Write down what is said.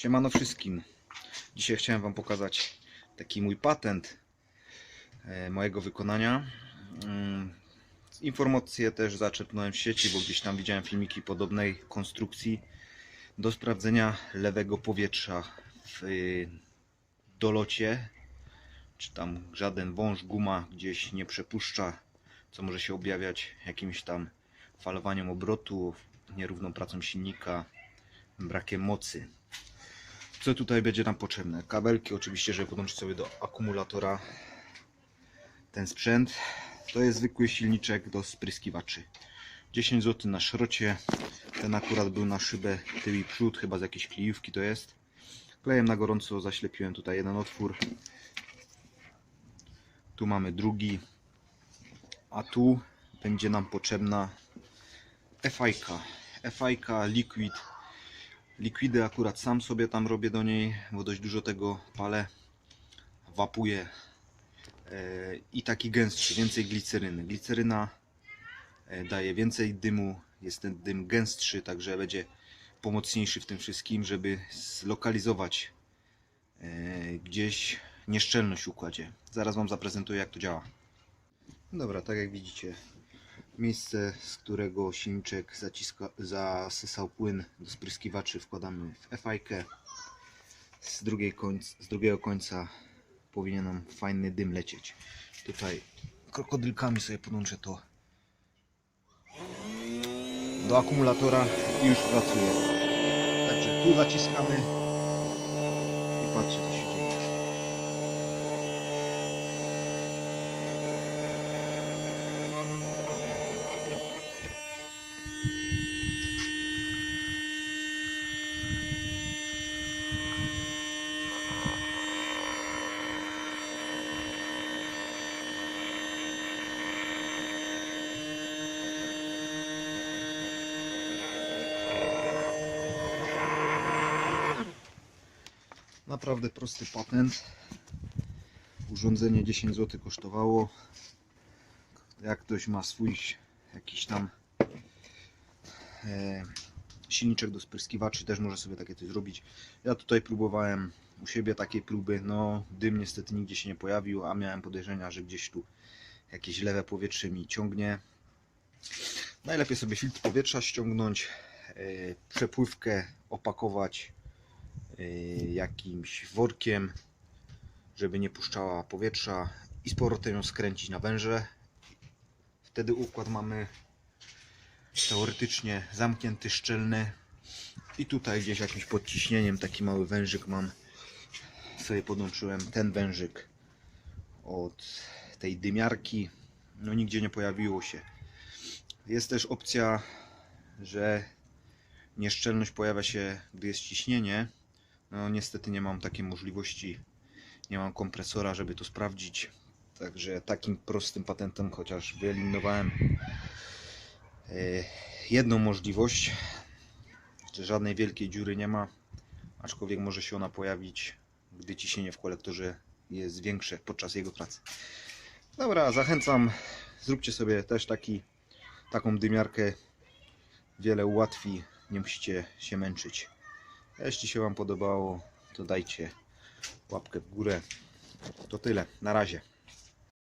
Siemano wszystkim. Dzisiaj chciałem Wam pokazać taki mój patent e, mojego wykonania. Mm, Informacje też zaczerpnąłem w sieci, bo gdzieś tam widziałem filmiki podobnej konstrukcji do sprawdzenia lewego powietrza w y, dolocie. Czy tam żaden wąż, guma gdzieś nie przepuszcza, co może się objawiać jakimś tam falowaniem obrotu, nierówną pracą silnika, brakiem mocy. Co tutaj będzie nam potrzebne? Kabelki oczywiście, żeby podłączyć sobie do akumulatora ten sprzęt. To jest zwykły silniczek do spryskiwaczy. 10 zł na szrocie. Ten akurat był na szybę tył i przód, chyba z jakiejś klijówki to jest. Klejem na gorąco zaślepiłem tutaj jeden otwór. Tu mamy drugi. A tu będzie nam potrzebna FIK. FIK Liquid Likwidy akurat sam sobie tam robię do niej, bo dość dużo tego palę, wapuję e, i taki gęstszy, więcej gliceryny. Gliceryna e, daje więcej dymu, jest ten dym gęstszy, także będzie pomocniejszy w tym wszystkim, żeby zlokalizować e, gdzieś nieszczelność w układzie. Zaraz Wam zaprezentuję jak to działa. Dobra, tak jak widzicie, Miejsce, z którego silniczek zaciska, zasysał płyn do spryskiwaczy wkładamy w fajkę. Z, z drugiego końca powinien nam fajny dym lecieć. Tutaj krokodylkami sobie podłączę to do akumulatora i już pracuje. Także tu zaciskamy i patrzcie co się dzieje. Naprawdę prosty patent. Urządzenie 10 zł kosztowało. Jak ktoś ma swój jakiś tam e, silniczek do spryskiwaczy, też może sobie takie coś zrobić. Ja tutaj próbowałem u siebie takiej próby. No, dym niestety nigdzie się nie pojawił, a miałem podejrzenia, że gdzieś tu jakieś lewe powietrze mi ciągnie. Najlepiej sobie filtr powietrza ściągnąć, e, przepływkę opakować jakimś workiem, żeby nie puszczała powietrza i z powrotem ją skręcić na węże. Wtedy układ mamy teoretycznie zamknięty, szczelny. I tutaj gdzieś jakimś podciśnieniem taki mały wężyk mam. Sobie podłączyłem ten wężyk od tej dymiarki. No nigdzie nie pojawiło się. Jest też opcja że nieszczelność pojawia się gdy jest ciśnienie no niestety nie mam takiej możliwości. Nie mam kompresora, żeby to sprawdzić. Także takim prostym patentem chociaż wyeliminowałem e, jedną możliwość, że żadnej wielkiej dziury nie ma, aczkolwiek może się ona pojawić, gdy ciśnienie w kolektorze jest większe podczas jego pracy. Dobra, zachęcam, zróbcie sobie też taki, taką dymiarkę, wiele ułatwi, nie musicie się męczyć. Jeśli się Wam podobało, to dajcie łapkę w górę. To tyle. Na razie.